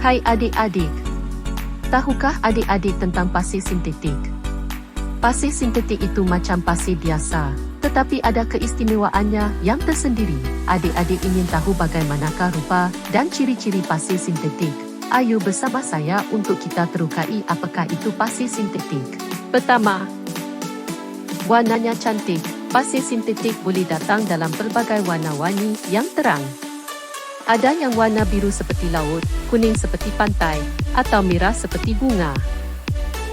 Hai adik-adik. Tahukah adik-adik tentang pasir sintetik? Pasir sintetik itu macam pasir biasa, tetapi ada keistimewaannya yang tersendiri. Adik-adik ingin tahu bagaimanakah rupa dan ciri-ciri pasir sintetik? Ayo bersama saya untuk kita terukai apakah itu pasir sintetik. Pertama, warnanya cantik. Pasir sintetik boleh datang dalam pelbagai warna-warni yang terang. Ada yang warna biru seperti laut, kuning seperti pantai, atau merah seperti bunga.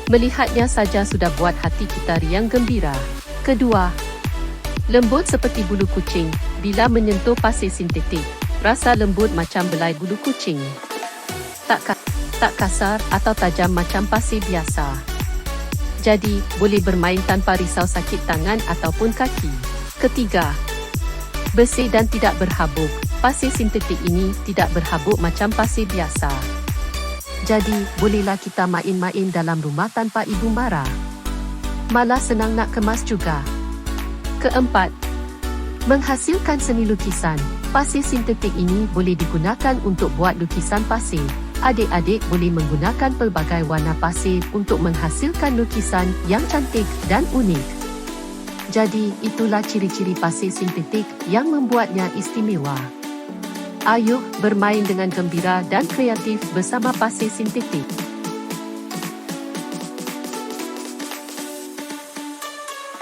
Melihatnya saja sudah buat hati kita riang gembira. Kedua, lembut seperti bulu kucing. Bila menyentuh pasir sintetik, rasa lembut macam belai bulu kucing. Tak, ka- tak kasar atau tajam macam pasir biasa. Jadi, boleh bermain tanpa risau sakit tangan ataupun kaki. Ketiga, bersih dan tidak berhabuk. Pasir sintetik ini tidak berhabuk macam pasir biasa. Jadi, bolehlah kita main-main dalam rumah tanpa ibu marah. Malah senang nak kemas juga. Keempat, menghasilkan seni lukisan. Pasir sintetik ini boleh digunakan untuk buat lukisan pasir. Adik-adik boleh menggunakan pelbagai warna pasir untuk menghasilkan lukisan yang cantik dan unik. Jadi, itulah ciri-ciri pasir sintetik yang membuatnya istimewa. Ayuh bermain dengan gembira dan kreatif bersama pasir sintetik.